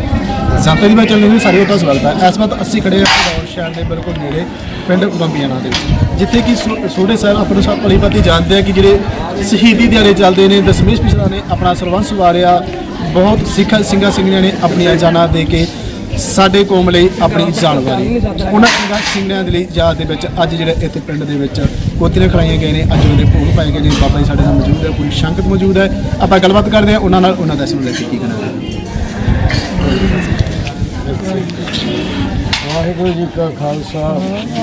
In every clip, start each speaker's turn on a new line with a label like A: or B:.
A: ਸੰਤਾਂ ਦੀ ਚੈਨਲ ਨੂੰ ਸਾਰੇ ਦਾ ਸਵਾਗਤ ਹੈ ਇਸ ਵਕਤ ਅਸੀਂ ਖੜੇ ਹਾਂ ਫਿਰੌਰ ਸ਼ਹਿਰ ਦੇ ਬਿਲਕੁਲ ਨੇੜੇ, ਪਿੰਡ ਬੰਬੀਆਣਾ ਦੇ ਵਿੱਚ। ਜਿੱਥੇ ਕਿ ਸੋ- ਸੋਢੇ ਸਾਹਿਬ ਆਪਣੇ ਸਭ ਭਲੀ ਜਾਣਦੇ ਆ ਕਿ ਜਿਹੜੇ ਸ਼ਹੀਦੀ ਦਿਹਾੜੇ ਚੱਲਦੇ ਨੇ ਦਸਮੇਸ਼ ਪਿਛਲਾ ਨੇ, ਆਪਣਾ ਸਰਵੰਸ ਵਾਰਿਆ ਬਹੁਤ ਸਿੱਖ ਸਿੰਘਾਂ ਸਿੰਘਣੀਆਂ ਨੇ ਆਪਣੀਆਂ ਜਾਨਾਂ ਦੇ ਕੇ ਸਾਡੇ ਕੌਮ ਲਈ ਆਪਣੀ ਜਾਨ ਵਾਰੀ ਉਹਨਾਂ ਸਿੰਘਾਂ ਸਿੰਘਣੀਆਂ ਦੇ ਲਈ ਯਾਦ ਦੇ ਵਿੱਚ ਅੱਜ ਜਿਹੜੇ ਇੱਥੇ ਪਿੰਡ ਦੇ ਵਿੱਚ ਕੋਤੀਆਂ ਖੜਾਈਆਂ ਗਏ ਨੇ, ਅੱਜ ਉਹਦੇ ਭੋਗ ਪਾਏ ਗਏ ਨੇ। ਬਾਬਾ ਜੀ ਸਾਡੇ ਨਾਲ ਮੌਜੂਦ ਹੈ, ਪੂਰੀ ਸੰਗਤ ਮੌਜੂਦ ਹੈ। ਆਪਾਂ ਗੱਲਬਾਤ ਕਰਦੇ ਹਾਂ ਉਹਨਾਂ ਨਾਲ, ਉਹਨਾਂ ਦਾ ਇਸ ਲੈ ਕੇ ਕੀ ਕਹਿਣਾ
B: ਵਾਹਿਗੁਰੂ ਜੀ ਕਾ ਖਾਲਸਾ।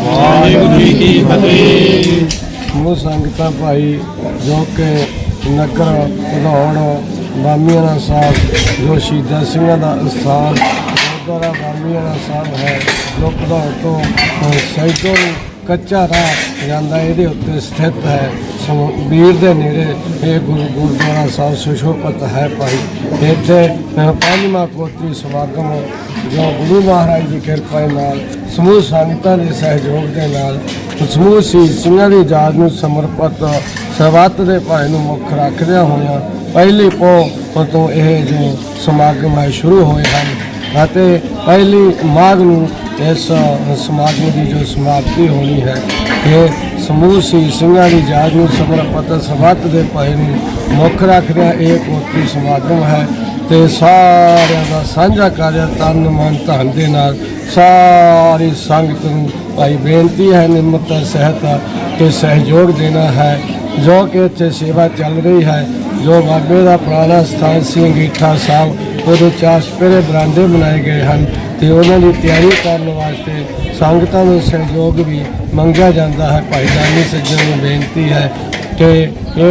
A: ਵਾਹਿਗੁਰੂ ਜੀ ਕੀ ਫਤਿਹ।
B: ਸਮੂਹ ਸੰਗਤਾਂ ਭਾਈ ਜੋ ਕਿ ਨਗਰ ਭਦੌੜ ਬਾਮੀਆਣਾ ਸਾਹਿਬ ਜੋ ਸ਼ਹੀਦਾਂ ਸਿੰਘਾਂ ਦਾ ਸਥਾਨ ਗੁਰਦੁਆਰਾ ਬਾਮੀਆਣਾ ਸਾਹਿਬ ਹੈ ਜੋ ਭਦੌੜ ਤੋਂ ਸੈਕਟਰ ਕੱਚਾ ਰਾਹ ਜਾਂਦਾ ਇਹਦੇ ਉੱਤੇ ਸਥਿਤ ਹੈ। ਸੋ ਵੀਰ ਦੇ ਨੇੜੇ ਇਹ ਗੁਰੂ ਗੁਰਦੁਆਰਾ ਸਾਹਿਬ ਸੁਸ਼ੋਭਿਤ ਹੈ ਭਾਈ। ਇੱਥੇ ਪੰਜਵਾਂ ਕੋਤਰੀ ਸਮਾਗਮ ਜੋ ਗੁਰੂ ਮਹਾਰਾਜ ਦੀ ਕਿਰਪਾ ਨਾਲ, ਸਮੂਹ ਸੰਗਤਾਂ ਦੇ ਸਹਿਯੋਗ ਦੇ ਨਾਲ, ਸਮੂਹ ਸੀ ਸਿੰਘਾਂ ਦੀ ਯਾਦ ਨੂੰ ਸਮਰਪਿਤ ਸਰਬੱਤ ਦੇ ਭਾਈ ਨੂੰ ਮੁੱਖ ਰੱਖਦਿਆਂ ਹੋਇਆਂ ਪਹਿਲੀ ਪੋ ਤੋਂ ਇਹ ਜੋ ਸਮਾਗਮ ਹੈ, ਸ਼ੁਰੂ ਹੋਏ ਹਨ ਅਤੇ ਪਹਿਲੀ ਮਾਘ ਨੂੰ ਇਸ ਸਮਾਗਮ ਦੀ ਜੋ ਸਮਾਪਤੀ ਹੋਣੀ ਹੈ, ਇਹ ਸਮੂਹ ਸੀ ਸਿੰਘਾਂ ਦੀ ਯਾਦ ਨੂੰ ਸਮਰਪਿਤ ਸਰਬੱਤ ਦੇ ਭਾਈ ਨੂੰ ਮੁੱਖ ਰੱਖਦਿਆਂ ਇਹ ਕੋਟੀ ਸਮਾਗਮ ਹੈ ਤੇ ਸਾਰਿਆਂ ਦਾ ਸਾਂਝਾ ਕਾਰਿਆ ਤਨ ਮਨ ਧਨ ਦੇ ਨਾਲ ਸਾਰੀ ਸੰਗਤ ਨੂੰ ਭਾਈ ਬੇਨਤੀ ਹੈ, ਨਿਮਰਤਾ ਸਹਿਤ ਤੇ ਸਹਿਯੋਗ ਦੇਣਾ ਹੈ। ਜੋ ਕਿ ਇੱਥੇ ਸੇਵਾ ਚੱਲ ਰਹੀ ਹੈ, ਜੋ ਬਾਬੇ ਦਾ ਪੁਰਾਣਾ ਸਥਾਨ ਸੀ, ਅੰਗੀਠਾ ਸਾਹਿਬ ਉਦੋਂ ਚਾਰ ਸਪੇਰੇ ਬਰਾਂਡੇ ਬਣਾਏ ਗਏ ਹਨ ਤੇ ਉਹਨਾਂ ਦੀ ਤਿਆਰੀ ਕਰਨ ਵਾਸਤੇ ਸੰਗਤਾਂ ਨੂੰ ਸਹਿਯੋਗ ਵੀ ਮੰਗਿਆ ਜਾਂਦਾ ਹੈ। ਭਾਈ ਦਾਨੀ ਸੱਜਣ ਨੂੰ ਬੇਨਤੀ ਹੈ ਕਿ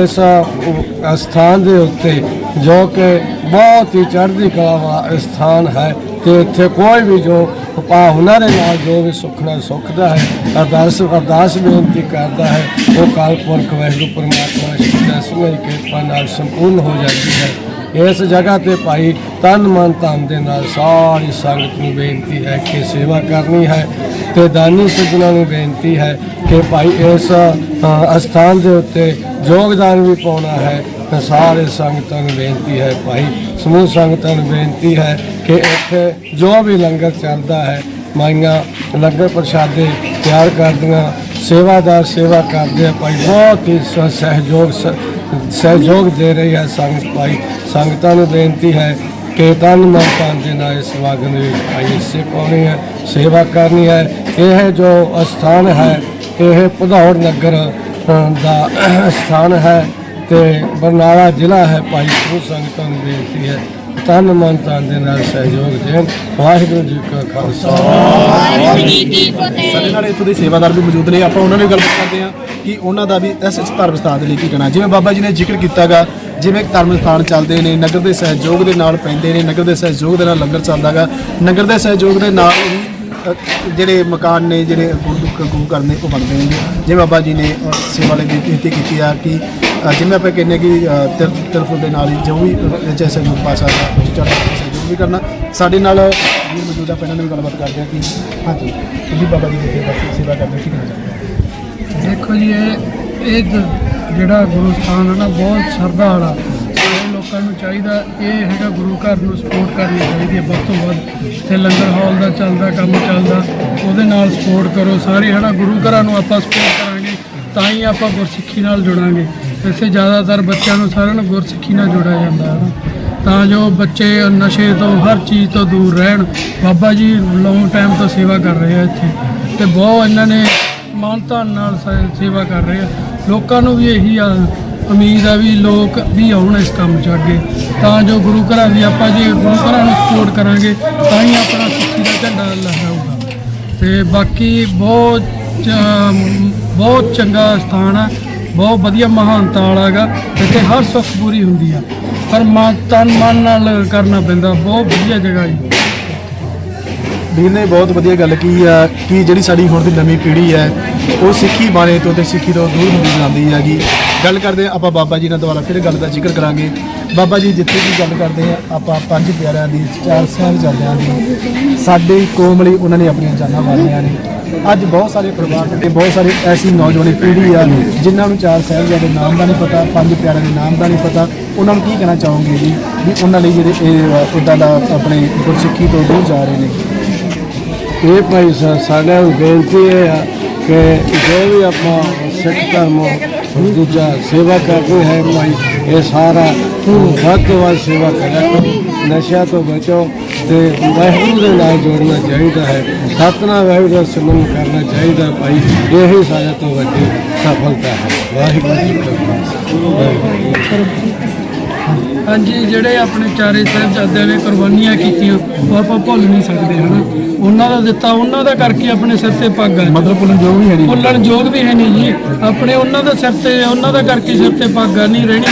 B: ਇਸ ਅ, ਸਥਾਨ ਦੇ ਉੱਤੇ ਜੋ ਕਿ ਬਹੁਤ ਹੀ ਚੜ੍ਹਦੀ ਕਲਾ ਵਾਲਾ ਸਥਾਨ ਹੈ ਤੇ ਇੱਥੇ ਕੋਈ ਵੀ ਜੋ ਪਾ ਹੁਨਰ ਦੇ ਨਾਲ ਜੋ ਵੀ ਸੁਖਣਾ ਸੁਖਦਾ ਹੈ ਅਰਦਾਸ ਅਰਦਾਸ ਬੇਨਤੀ ਕਰਦਾ ਹੈ। ਉਹ ਕਾਲ ਪੁਰਖ ਵਾਹਿਗੁਰੂ ਪਰਮਾਤਮਾ ਸ਼ਹੀਦਾਂ ਸਿੰਘਾਂ ਕਿਰਪਾ ਨਾਲ ਸੰਪੂਰਨ ਹੋ ਜਾਂਦੀ ਹੈ। ਇਸ ਜਗ੍ਹਾ ਤੇ ਭਾਈ ਤਨ ਮਨ ਧਨ ਦੇ ਨਾਲ ਸਾਰੀ ਸੰਗਤ ਨੂੰ ਬੇਨਤੀ ਹੈ ਕਿ ਸੇਵਾ ਕਰਨੀ ਹੈ ਤੇ ਦਾਨੀ ਸੱਜਣਾ ਨੂੰ ਬੇਨਤੀ ਹੈ ਕਿ ਭਾਈ ਇਸ ਅਸਥਾਨ ਦੇ ਉੱਤੇ ਯੋਗਦਾਨ ਵੀ ਪਾਉਣਾ ਹੈ ਤੇ ਸਾਰੇ ਸੰਗਤਾਂ ਨੂੰ ਬੇਨਤੀ ਹੈ, ਭਾਈ ਸਮੂਹ ਸੰਗਤਾਂ ਨੂੰ ਬੇਨਤੀ ਹੈ ਕਿ ਇੱਥੇ ਜੋ ਵੀ ਲੰਗਰ ਚੱਲਦਾ ਹੈ, ਮਾਈਆਂ ਲੰਗਰ ਪ੍ਰਸ਼ਾਦੇ ਤਿਆਰ ਕਰਦੀਆਂ, ਸੇਵਾਦਾਰ ਸੇਵਾ ਕਰਦੇ ਆ, ਭਾਈ ਬਹੁਤ ਹੀ ਸ- ਸਹਿਯੋਗ ਸ- ਸਹਿਯੋਗ ਦੇ ਰਹੀ ਹੈ ਸੰਗਤ ਭਾਈ। ਸੰਗਤਾਂ ਨੂੰ ਬੇਨਤੀ ਹੈ ਕਿ ਤਨ ਮਨ ਧਨ ਦੇ ਨਾਲ ਇਸ ਸਮਾਗਮ ਵਿੱਚ ਭਾਈ ਹਿੱਸੇ ਪਾਉਣੀ ਹੈ, ਸੇਵਾ ਕਰਨੀ ਹੈ। ਇਹ ਜੋ ਅਸਥਾਨ ਹੈ, ਇਹ ਭਦੌੜ ਨਗਰ ਦਾ ਸਥਾਨ ਹੈ ਤੇ ਬਰਨਾਲਾ ਜ਼ਿਲ੍ਹਾ ਹੈ। ਭਾਈ ਸਮੂਹ ਸੰਗਤਾਂ ਨੂੰ ਬੇਨਤੀ ਹੈ ਤਨ ਮਨ ਧਨ ਦੇ ਨਾਲ ਸਹਿਯੋਗ ਦੇਣ। ਵਾਹਿਗੁਰੂ ਜੀ ਕਾ ਖਾਲਸਾ।
A: ਸਾਡੇ ਨਾਲ ਇੱਥੋਂ ਦੇ ਸੇਵਾਦਾਰ ਵੀ ਮੌਜੂਦ ਨੇ। ਆਪਾਂ ਉਹਨਾਂ ਨਾਲ ਗੱਲ ਕਰਦੇ ਹਾਂ ਕਿ ਉਹਨਾਂ ਦਾ ਵੀ ਇਸ ਇਸ ਧਰਮ ਸਥਾਨ ਦੇ ਲਈ ਕੀ ਕਹਿਣਾ। ਜਿਵੇਂ ਬਾਬਾ ਜੀ ਨੇ ਜ਼ਿਕਰ ਕੀਤਾਗਾ ਜਿਵੇਂ ਧਰਮ ਸਥਾਨ ਚੱਲਦੇ ਨੇ ਨਗਰ ਦੇ ਸਹਿਯੋਗ ਦੇ ਨਾਲ ਪੈਂਦੇ ਨੇ ਨਗਰ ਦੇ ਸਹਿਯੋਗ ਦੇ ਨਾਲ ਲੰਗਰ ਚੱਲਦਾਗਾ। ਨਗਰ ਦੇ ਸਹਿਯੋਗ ਦੇ ਨਾਲ ਹੀ ਜਿਹੜੇ ਮਕਾਨ ਨੇ ਜਿਹੜੇ ਗੁਰੂ ਗੁਰੂ ਘਰ ਨੇ ਉਹ ਬਣਦੇ ਨੇ ਜਿਵੇਂ ਬਾਬਾ ਜੀ ਨੇ ਸੇਵਾ ਲਈ ਬੇਨਤੀ ਕੀਤੀ ਆ ਕਿ ਅ, ਜਿਵੇਂ ਆਪਾਂ ਕਹਿੰਦੇ ਹਾਂ ਕਿ ਅ, ਤਿਰ ਤਿਰਫਲ ਦੇ ਨਾਲ ਹੀ ਜੋ ਵੀ ਜੈਸੇ ਸਹਿਯੋਗ ਪਾ ਸਕਦਾ ਉਹ ਚੜ੍ਹਦਾ ਸਹਿਯੋਗ ਵੀ ਕਰਨਾ ਸਾਡੇ ਨਾਲ ਵੀ ਮੌਜੂਦਾ ਪੈਣਾ ਨਾਲ ਵੀ ਗੱਲਬਾਤ ਕਰਦੇ ਹਾਂ ਕਿ ਹਾਂਜੀ ਤੁਸੀਂ ਬਾਬਾ ਜੀ ਦੀ ਸੇਵਾ ਸੇਵਾ ਕਰਦੇ ਹੋ, ਕੀ
C: ਦੇਖੋ ਜੀ ਇਹ ਇਹ ਜ- ਜਿਹੜਾ ਗੁਰੂ ਸਥਾਨ ਹੈ ਨਾ ਬਹੁਤ ਸ਼ਰਧਾ ਵਾਲਾ ਸਾਰੇ ਲੋਕਾਂ ਨੂੰ ਚਾਹੀਦਾ ਇਹ ਹੈਗਾ ਗੁਰੂ ਘਰ ਨੂੰ ਸਪੋਰਟ ਕਰਨੀ ਚਾਹੀਦੀ ਹੈ ਵੱਧ ਤੋਂ ਵੱਧ। ਤੇ ਲੰਗਰ ਹਾਲ ਦਾ ਚੱਲਦਾ ਕੰਮ ਚੱਲਦਾ ਉਹਦੇ ਨਾਲ ਸਪੋਰਟ ਕਰੋ। ਸਾਰੇ ਹਨਾ ਗੁਰੂ ਘਰਾਂ ਨੂੰ ਆਪਾਂ ਸਪੋਰਟ ਕਰਾਂਗੇ ਤਾਂ ਹੀ ਆਪਾਂ ਗੁਰਸਿੱਖੀ ਨਾਲ ਜੁੜਾਂਗੇ। ਇੱਥੇ ਜ਼ਿਆਦਾਤਰ ਬੱਚਿਆਂ ਨੂੰ ਸਾਰਿਆਂ ਨੂੰ ਗੁਰਸਿੱਖੀ ਨਾਲ ਜੋੜਿਆ ਜਾਂਦਾ ਹੈ। ਤਾਂ ਜੋ ਬੱਚੇ ਨਸ਼ੇ ਤੋਂ ਹਰ ਚੀਜ਼ ਤੋਂ ਦੂਰ ਰਹਿਣ। ਬਾਬਾ ਜੀ ਲੌਂਗ ਟਾਈਮ ਤੋਂ ਸੇਵਾ ਕਰ ਰਹੇ ਆ ਇੱਥੇ। ਤੇ ਬਹੁਤ ਇਹਨਾਂ ਨੇ ਮਾਨਤਾ ਨਾਲ ਸ- ਸੇਵਾ ਕਰ ਰਹੇ ਆ। ਲੋਕਾਂ ਨੂੰ ਵੀ ਇਹੀ ਆ, ਉਮੀਦ ਆ ਵੀ ਲੋਕ ਵੀ ਆਉਣ ਇਸ ਕੰਮ 'ਚ ਅੱਗੇ। ਤਾਂ ਜੋ ਗੁਰੂ ਘਰਾਂ ਦੀ ਆਪਾਂ ਜੇ ਗੁਰੂ ਘਰਾਂ ਨੂੰ ਸਪੋਰਟ ਕਰਾਂਗੇ, ਤਾਂ ਹੀ ਆਪਣਾ ਸਿੱਖੀ ਦਾ ਝੰਡਾ ਲਹਿਰਾਊਗਾ। ਤੇ ਬਾਕੀ ਬਹੁਤ ਬਹੁਤ ਚੰਗਾ ਸਥਾਨ ਆ। ਬਹੁਤ ਵਧੀਆ ਮਹਾਨਤਾ ਵਾਲਾ ਹੈਗਾ, ਇੱਥੇ ਹਰ ਸੁੱਖ ਪੂਰੀ ਹੁੰਦੀ ਆ। ਪਰ ਮਨ, ਤਨ, ਮਨ ਨਾਲ ਕਰਨਾ ਪੈਂਦਾ, ਬਹੁਤ ਵਧੀਆ ਜਗ੍ਹਾ ਜੀ।
A: ਵੀਰ ਨੇ ਬਹੁਤ ਵਧੀਆ ਗੱਲ ਕੀ ਆ ਕਿ ਜਿਹੜੀ ਸਾਡੀ ਹੁਣ ਦੀ ਨਵੀਂ ਪੀੜ੍ਹੀ ਹੈ, ਉਹ ਸਿੱਖੀ ਬਾਣੇ ਤੋਂ ਤੇ ਸਿੱਖੀ ਤੋਂ ਦੂਰ ਹੁੰਦੀ ਜਾਂਦੀ ਹੈਗੀ। ਗੱਲ ਕਰਦੇ ਹਾਂ ਆਪਾਂ ਬਾਬਾ ਜੀ ਨਾਲ ਦੁਬਾਰਾ ਫਿਰ ਗੱਲ ਦਾ ਜ਼ਿਕਰ ਕਰਾਂਗੇ। ਬਾਬਾ ਜੀ, ਜਿੱਥੇ ਵੀ ਗੱਲ ਕਰਦੇ ਆ ਆਪਾਂ ਪੰਜ ਪਿਆਰਿਆਂ ਦੀ, ਚਾਰ ਸਾਹਿਬਜ਼ਾਦਿਆਂ ਦੀ, ਸਾਡੀ ਕੌਮ ਲਈ ਉਹਨਾਂ ਨੇ ਆਪਣੀਆਂ ਜਾਨਾਂ ਵਾਰੀਆਂ ਨੇ। ਅੱਜ ਬਹੁਤ ਸਾਰੇ ਪਰਿਵਾਰ ਤੇ ਬਹੁਤ ਸਾਰੇ ਐਸੀ ਨੌਜਵਾਨ ਪੀੜ੍ਹੀ ਆ ਜਿਨ੍ਹਾਂ ਨੂੰ ਚਾਰ ਸਾਹਿਬਜ਼ਾਦੇ ਨਾਮ ਦਾ ਨਹੀਂ ਪਤਾ, ਪੰਜ ਪਿਆਰਿਆਂ ਦੇ ਨਾਮ ਦਾ ਨਹੀਂ ਪਤਾ। ਉਹਨਾਂ ਨੂੰ ਕੀ ਕਹਿਣਾ ਚਾਹੋਗੇ ਜੀ, ਵੀ ਉਹਨਾਂ ਲਈ ਜਿਹੜੇ ਇਹ ਉੱਦਾਂ ਦਾ ਆਪਣੇ ਗੁਰਸਿੱਖੀ ਤੋਂ ਦੂਰ ਜਾ ਰਹੇ ਨੇ?
D: ਇਹ ਭਾਈ ਸਾਹਿਬ ਸਾਡਾ ਬੇਨਤੀ ਇਹ ਆ ਕਿ ਜੋ ਵੀ ਆਪਾਂ ਸਿੱਖ ਧਰਮ ਦੂਜਾ ਸੇਵਾ ਕਰਦੇ ਹੈ ਭਾਈ ਇਹ ਸਾਰਾ ਵੱਧ ਤੋਂ ਵੱਧ ਸੇਵਾ ਕਰਿਆ ਕਰੋ, ਨਸ਼ਿਆਂ ਤੋਂ ਬਚੋ ਤੇ ਵਾਹਿਗੁਰੂ ਦੇ ਨਾਲ ਜੋੜਨਾ ਚਾਹੀਦਾ ਹੈ, ਸਤਨਾਮ ਵਾਹਿਗੁਰੂ ਦਾ ਸਿਮਰਨ ਕਰਨਾ ਚਾਹੀਦਾ ਭਾਈ, ਇਹ ਹੀ ਸਾਰਿਆਂ ਤੋਂ ਵੱਡੀ ਸਫਲਤਾ ਹੈ। ਵਾਹਿਗੁਰੂ ਜੀ ਕਾ ਖਾਲਸਾ ਵਾਹਿਗੁਰੂ ਜੀ ਕੀ ਫਤਿਹ।
C: ਹਾਂਜੀ ਜਿਹੜੇ ਆਪਣੇ ਚਾਰੇ ਸਾਹਿਬਜ਼ਾਦਿਆਂ ਨੇ ਕੁਰਬਾਨੀਆਂ ਕੀਤੀਆਂ ਉਹ ਆਪਾਂ ਭੁੱਲ ਨਹੀਂ ਸਕਦੇ ਹਨਾ? ਉਹਨਾਂ ਦਾ ਦਿੱਤਾ ਉਹਨਾਂ ਦਾ ਕਰਕੇ ਆਪਣੇ ਸਿਰ ਤੇ ਪੱਗ ਆ।
A: ਮਤਲਬ ਭੁੱਲਣ ਜੋ ਵੀ ਹੈ ਨਹੀਂ।
C: ਭੁੱਲਣ ਯੋਗ ਵੀ ਹੈ ਨਹੀਂ ਜੀ। ਆਪਣੇ ਉਹਨਾਂ ਦੇ ਸਿਰ ਤੇ ਉਹਨਾਂ ਦਾ ਕਰਕੇ ਸਿਰ ਤੇ ਪੱਗ ਆ ਨਹੀਂ ਰਹਿਣੀ।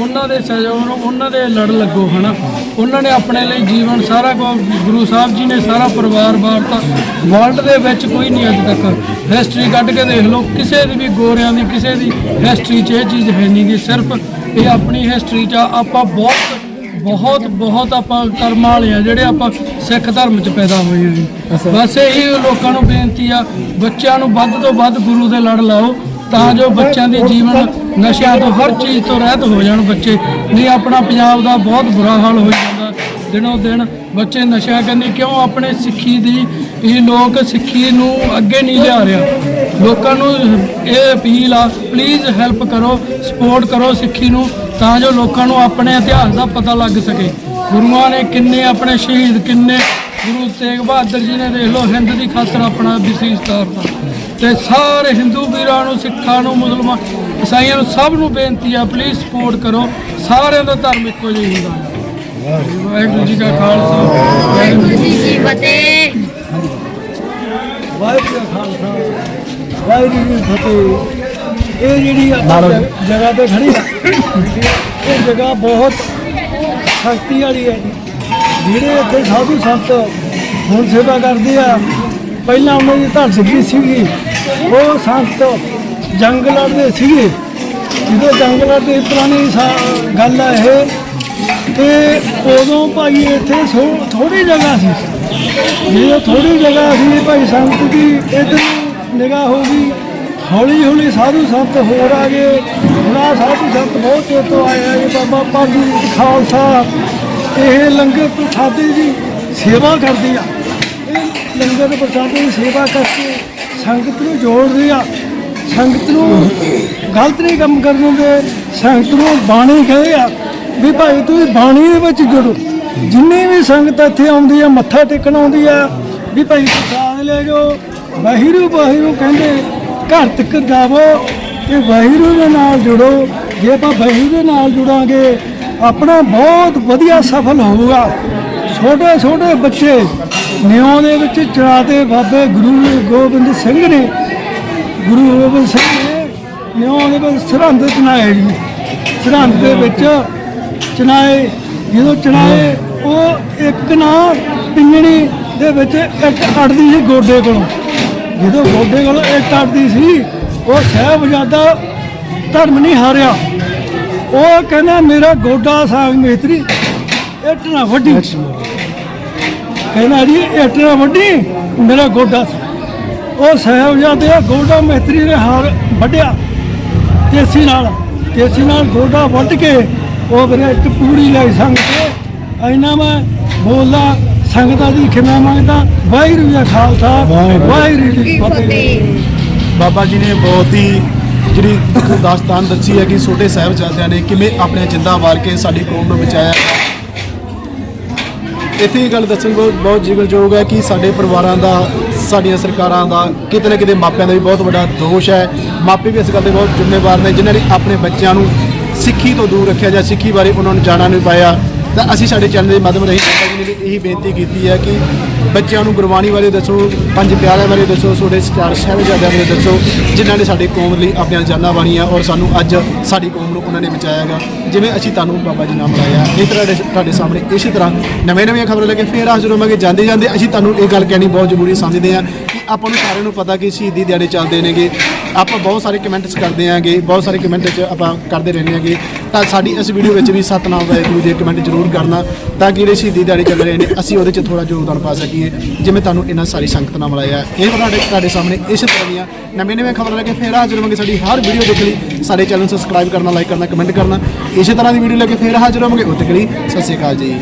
C: ਉਹਨਾਂ ਦੇ ਸਹਿਯੋਗ ਉਹਨਾਂ ਦੇ ਲੜ ਲੱਗੋ ਹਨਾ? ਉਹਨਾਂ ਨੇ ਆਪਣੇ ਲਈ ਜੀਵਨ ਸਾਰਾ ਗੁਰੂ ਸਾਹਿਬ ਜੀ ਨੇ ਸਾਰਾ ਪਰਿਵਾਰ ਵਾਰਤਾ ਵਰਲਡ ਦੇ ਵਿੱਚ ਕੋਈ ਨਹੀਂ ਅੱਜ ਤੱਕ। ਹਿਸਟਰੀ ਕੱਢ ਕੇ ਦੇਖ ਲਓ ਕਿਸੇ ਦੀ ਵੀ ਗੋਰਿਆਂ ਦੀ ਕਿਸੇ ਦੀ ਹਿਸਟਰੀ 'ਚ ਇਹ ਚੀਜ਼ ਹੈ ਨਹੀਂ ਗੀ ਸਿਰਫ ਇਹ ਆਪਣੀ ਹਿਸਟਰੀ 'ਚ ਆਪਾਂ ਬਹੁਤ ਬਹੁਤ ਬਹੁਤ ਆਪਾਂ ਕਰਮਾਂ ਵਾਲੇ ਆ ਜਿਹੜੇ ਆਪਾਂ ਸਿੱਖ ਧਰਮ 'ਚ ਪੈਦਾ ਹੋਏ ਆ ਜੀ। ਬਸ ਇਹੀ ਲੋਕਾਂ ਨੂੰ ਬੇਨਤੀ ਆ ਬੱਚਿਆਂ ਨੂੰ ਵੱਧ ਤੋਂ ਵੱਧ ਗੁਰੂ ਦੇ ਲੜ ਲਾਓ ਤਾਂ ਜੋ ਬੱਚਿਆਂ ਦੇ ਜੀਵਨ ਨਸ਼ਿਆਂ ਤੋਂ ਹਰ ਚੀਜ਼ ਤੋਂ ਰਹਿਤ ਹੋ ਜਾਣ ਬੱਚੇ। ਨਹੀਂ ਆਪਣਾ ਪੰਜਾਬ ਦਾ ਬਹੁਤ ਬੁਰਾ ਹਾਲ ਹੋ ਜਾਂਦਾ। ਦਿਨੋਂ ਦਿਨ ਬੱਚੇ ਨਸ਼ਾ ਕਰਨੀ ਕਿਉਂ ਆਪਣੇ ਸਿੱਖੀ ਦੀ, ਇਹ ਲੋਕ ਸਿੱਖੀ ਨੂੰ ਅੱਗੇ ਨਹੀਂ ਲਿਆ ਰਿਹਾ। ਲੋਕਾਂ ਨੂੰ ਇਹ ਅਪੀਲ ਆ ਪਲੀਜ਼ ਹੈਲਪ ਕਰੋ ਸਪੋਰਟ ਕਰੋ ਸਿੱਖੀ ਨੂੰ, ਤਾਂ ਜੋ ਲੋਕਾਂ ਨੂੰ ਆਪਣੇ ਇਤਿਹਾਸ ਦਾ ਪਤਾ ਲੱਗ ਸਕੇ। ਗੁਰੂਆਂ ਨੇ ਕਿੰਨੇ ਆਪਣੇ ਸ਼ਹੀਦ, ਕਿੰਨੇ ਗੁਰੂ ਤੇਗ ਬਹਾਦਰ ਜੀ ਨੇ ਦੇਖ ਲਓ, ਹਿੰਦ ਦੀ ਖਾਤਰ ਆਪਣਾ ਵਿਸ਼ੇਸ਼ ਤੌਰ ਤੇ। ਤੇ ਸਾਰੇ ਹਿੰਦੂ ਵੀਰਾਂ ਨੂੰ, ਸਿੱਖਾਂ ਨੂੰ, ਮੁਸਲਮਾਨ ਈਸਾਈਆਂ ਨੂੰ ਸਭ ਨੂੰ ਬੇਨਤੀ ਆ ਪਲੀਜ਼ ਸਪੋਰਟ ਕਰੋ। ਸਾਰਿਆਂ ਦਾ ਧਰਮ ਇੱਕੋ ਜਿਹਾ ਹੀ ਹੁੰਦਾ। ਹੈ ਵਾਹਿਗੁਰੂ ਜੀ ਕਾ ਖਾਲਸਾ ਵਾਹਿਗੁਰੂ ਜੀ ਕੀ
E: ਫਤਿਹ।
D: ਵਾਹਿਗੁਰੂ ਜੀ ਕਾ ਖਾਲਸਾ ਵਾਹਿਗੁਰੂ ਜੀ ਕੀ ਫਤਿਹ। ਇਹ ਜਿਹੜੀ ਜਗ੍ਹਾ ਤੇ ਖੜੀ ਆ ਇਹ ਜਗ੍ਹਾ ਬਹੁਤ ਸ਼ਕਤੀ ਵਾਲੀ ਹੈ ਜਿਹੜੇ ਇੱਥੇ ਸਾਧੂ ਸੰਤ ਹੁਣ ਸੇਵਾ ਕਰਦੇ ਆ ਪਹਿਲਾਂ ਉਹਨਾਂ ਦੀ ਸਿੱਧੀ ਸੀਗੀ। ਉਹ ਸੰਤ ਜੰਗ ਲੜਦੇ ਸੀਗੇ। ਜਦੋਂ ਜੰਗ ਲੜਦੇ ਪੁਰਾਣੀ ਸਾ- ਗੱਲ ਇਹ ਤੇ ਉਦੋਂ ਭਾਈ ਇੱਥੇ ਥੋੜੀ ਜਗ੍ਹਾ ਸੀ। ਜਦੋਂ ਥੋੜੀ ਜਗ੍ਹਾ ਸੀ ਭਾਈ ਸੰਤ ਦੀ, ਇੱਧਰ ਨਿਗਾਹ ਹੋ ਗਈ। ਹੌਲੀ ਹੌਲੀ ਸਾਧੂ ਸੰਤ ਹੋਰ ਆ ਗਏ। ਹੁਣ ਸਾਧੂ ਸੰਤ ਬਹੁਤ ਚਿਰ ਤੋਂ ਆਇਆ ਆ। ਜੀ ਬਾਬਾ ਪਾਜੀ ਖਾਲਸਾ, ਇਹ ਲੰਗਰ ਪ੍ਰਸ਼ਾਦੇ ਦੀ ਸੇਵਾ ਕਰਦੀ ਆ। ਇਹ ਲੰਗਰ ਪ੍ਰਸ਼ਾਦੇ ਦੀ ਸੇਵਾ ਕਰਕੇ ਸੰਗਤ ਨੂੰ ਜੋੜਦੀ ਆ। ਸੰਗਤ ਨੂੰ ਗਲਤ ਨਹੀਂ ਕੰਮ ਕਰਨ ਦਿੰਦੇ। ਸੰਗਤ ਨੂੰ ਬਾਣੀ ਕਹੇ ਆ। ਵੀ ਭਾਈ ਤੁਸੀਂ ਬਾਣੀ ਦੇ ਵਿੱਚ ਜੁੜੋ। ਜਿੰਨੀ ਵੀ ਸੰਗਤ ਇੱਥੇ ਆਉਂਦੀ ਆ, ਮੱਥਾ ਟੇਕਣ ਆਉਂਦੀ ਆ, ਵੀ ਭਾਈ ਪ੍ਰਸਾਦ ਲੈ ਜਾਓ। ਵਾਹਿਰੂ ਵਾਹਿਰੂ ਕਹਿੰਦੇ, ਘਰ ਤੱਕ ਜਾਵੋ ਤੇ ਵਾਹਿਰੂ ਦੇ ਨਾਲ ਜੁੜੋ। ਜੇ ਆਪਾਂ ਵਾਹਿਰੂ ਦੇ ਨਾਲ ਜੁੜਾਂਗੇ, ਆਪਣਾ ਬਹੁਤ ਵਧੀਆ ਸਫਲ ਹੋਊਗਾ। ਛੋਟੇ ਛੋਟੇ ਬੱਚੇ ਨਿਉ ਦੇ ਵਿੱਚ ਚਰਾਤੇ ਬਾਬੇ ਗੁਰੂ ਗੋਬਿੰਦ ਸਿੰਘ ਨੇ। ਗੁਰੂ ਗੋਬਿੰਦ ਸਿੰਘ ਨੇ ਨਿਉ ਦੇ ਵਿੱਚ ਸਰਹੰਦ ਚਨਾਏ ਜੀ। ਸਰਹੰਦ ਦੇ ਵਿੱਚ ਚਨਾਏ ਜਦੋਂ ਚਨਾਏ ਉਹ ਇੱਕ ਨਾ ਪਿੰਗਣੀ ਦੇ ਵਿੱਚ ਇੱਕ ਅੜਦੀ ਸੀ ਗੋਡੇ ਕੋਲੋਂ। ਜਦੋਂ ਗੋਡੇ ਕੋਲੋਂ ਇੱਕ ਅੜਦੀ ਸੀ ਉਹ ਸਾਹਿਬਜ਼ਾਦਾ ਧਰਮ ਨਹੀਂ ਹਾਰਿਆ। ਉਹ ਕਹਿੰਦਾ ਮੇਰਾ ਗੋਡਾ ਸਾਗ ਮੇਤਰੀ ਇੱਟ ਨਾ ਵੱਡੀ ਕਹਿੰਦਾ ਜੀ ਇੱਟ ਨਾ ਵੱਡੀ ਮੇਰਾ ਗੋਡਾ ਉਹ ਸਾਹਿਬਜ਼ਾਦੇ ਗੋਡਾ ਮੇਤਰੀ ਨੇ ਹਾਰ ਵੱਢਿਆ। ਤੇਸੀ ਨਾਲ ਤੇਸੀ ਨਾਲ ਗੋਡਾ ਵੱਢ ਕੇ ਉਹ ਇੱਕ ਪੂਰੀ ਲਈ ਸੰਗ ਤੇ। ਐਨਾ ਮੈਂ ਬੋਲਦਾ ਸੰਗਤਾਂ ਦੀ ਖਿਮਾ ਮੰਗਦਾ। ਵਾਹਿਗੁਰੂ ਜੀ ਖਾਲਸਾ ਵਾਹਿਗੁਰੂ। ਜੀ ਫਤਿਹ।
A: ਬਾਬਾ ਜੀ ਨੇ ਬਹੁਤ ਹੀ ਜਿਹੜੀ ਦਾਸਤਾਨ ਦੱਸੀ ਹੈ ਕਿ ਛੋਟੇ ਸਾਹਿਬਜ਼ਾਦਿਆਂ ਨੇ ਕਿਵੇਂ ਆਪਣੇ ਜਿੰਦਾ ਵਾਰ ਕੇ ਸਾਡੀ ਕੌਮ ਨੂੰ ਬਚਾਇਆ। ਇੱਥੇ ਇਹ ਗੱਲ ਦੱਸਣ ਬਹੁਤ ਬਹੁਤ ਜ਼ਿਕਰਯੋਗ ਹੈ ਕਿ ਸਾਡੇ ਪਰਿਵਾਰਾਂ ਦਾ ਸਾਡੀਆਂ ਸਰਕਾਰਾਂ ਦਾ ਕਿਤੇ ਨਾ ਕਿਤੇ ਮਾਪਿਆਂ ਦਾ ਵੀ ਬਹੁਤ ਵੱਡਾ ਦੋਸ਼ ਹੈ। ਮਾਪੇ ਵੀ ਇਸ ਗੱਲ ਦੇ ਬਹੁਤ ਜ਼ਿੰਮੇਵਾਰ ਨੇ ਜਿਨ੍ਹਾਂ ਨੇ ਆਪਣੇ ਬੱਚਿਆਂ ਨੂੰ ਸਿੱਖੀ ਤੋਂ ਦੂਰ ਰੱਖਿਆ ਜਾਂ, ਸਿੱਖੀ ਬਾਰੇ ਉਹਨਾਂ ਨੂੰ ਜਾਣਾ ਨਹੀਂ ਪਾਇਆ। ਤਾਂ ਅਸੀਂ ਸਾਡੇ ਚੈਨਲ ਦੇ ਮਾਧਿਅਮ ਰਾਹੀਂ ਬਾਬਾ ਜੀ ਨੇ ਇਹੀ ਬੇਨਤੀ ਕੀਤੀ ਹੈ ਕਿ ਬੱਚਿਆਂ ਨੂੰ ਗੁਰਬਾਣੀ ਬਾਰੇ ਦੱਸੋ, ਪੰਜ ਪਿਆਰਿਆਂ ਬਾਰੇ ਦੱਸੋ, ਤੁਹਾਡੇ ਚਾਰ ਸਾਹਿਬਜ਼ਾਦਿਆਂ ਬਾਰੇ ਦੱਸੋ, ਜਿਨ੍ਹਾਂ ਨੇ ਸਾਡੀ ਕੌਮ ਲਈ ਆਪਣੀਆਂ ਜਾਨਾਂ ਵਾਣੀਆਂ ਔਰ ਸਾਨੂੰ ਅੱਜ ਸਾਡੀ ਕੌਮ ਨੂੰ ਉਹਨਾਂ ਨੇ ਬਚਾਇਆਗਾ ਜਿਵੇਂ ਅਸੀਂ ਤੁਹਾਨੂੰ ਬਾਬਾ ਜੀ ਨਾਮ ਲਾਇਆ ਇਸ ਤਰ੍ਹਾਂ ਤੁਹਾਡੇ- ਤੁਹਾਡੇ ਸਾਹਮਣੇ ਇਸੇ ਤਰ੍ਹਾਂ ਨਵੇਂ ਨਵੀਆਂ ਖਬਰਾਂ ਲੈ ਕੇ ਫੇਰ ਹਾਜ਼ਰ ਹੋਵਾਂਗੇ। ਜਾਂਦੇ ਜਾਂਦੇ ਅਸੀਂ ਤੁਹਾਨੂੰ ਇਹ ਗੱਲ ਕਹਿਣੀ ਬਹੁਤ ਜ਼ਰੂਰੀ ਸਮਝਦੇ ਹਾਂ ਕਿ ਆਪਾਂ ਨੂੰ ਸਾਰਿਆਂ ਨੂੰ ਪਤਾ ਕਿ ਸ਼ਹੀਦੀ ਦਿਹਾੜੇ ਚੱਲਦੇ ਨੇਗੇ। ਆਪਾਂ ਬਹੁਤ ਸਾਰੇ ਕਮੈਂਟਸ ਕਰਦੇ ਆਂਗੇ, ਬਹੁਤ ਸਾਰੇ ਕਮੈਂਟ 'ਚ ਆਪਾਂ ਕਰਦੇ ਰਹਿੰਦੇ ਆਂਗੇ। ਤਾਂ ਸਾਡੀ ਇਸ ਵੀਡੀਓ ਵਿੱਚ ਵੀ ਸਤਨਾਮ ਵਾਹਿਗੁਰੂ ਦੇ ਕਮੈਂਟ ਜ਼ਰੂਰ ਕਰਨਾ, ਤਾਂ ਕਿ ਜਿਹੜੇ ਸ਼ਹੀਦੀ ਦਿਹਾੜੇ ਚੱਲ ਰਹੇ ਨੇ, ਅਸੀਂ ਉਹਦੇ 'ਚ ਥੋੜਾ ਯੋਗਦਾਨ ਪਾ ਸਕੀਏ, ਜਿਵੇਂ ਤੁਹਾਨੂੰ ਇਹਨਾਂ ਸਾਰੀ ਸੰਗਤ ਨਾਲ ਮਿਲਾਇਆ ਇਹ ਤੁਹਾਡੇ ਤੁਹਾਡੇ ਸਾਹਮਣੇ ਇਸ ਤਰ੍ਹਾਂ ਦੀਆਂ ਨਵੇਂ ਨਵੇਂ ਖਬਰਾਂ ਲੈ ਕੇ ਫੇਰ ਹਾਜ਼ਰ ਹੋਵਾਂਗੇ ਸਾਡੀ ਹਰ ਵੀਡੀਓ ਦੇਖ ਲਈ ਸਾਡੇ ਚੈਨਲ ਨੂੰ ਸਬਸਕ੍ਰਾਈਬ ਕਰਨਾ ਲਾਈਕ ਕਰਨਾ ਕਮੈਂਟ ਕਰਨਾ, ਇਸੇ ਤਰ੍ਹਾਂ ਦੀ ਵੀਡੀਓ ਲੈ ਕੇ ਫੇਰ ਹਾਜ਼ਰ ਹੋਵਾਂਗੇ। ਉਦੋਂ ਲਈ ਸਤਿ ਸ਼੍ਰੀ ਅਕਾਲ ਜੀ।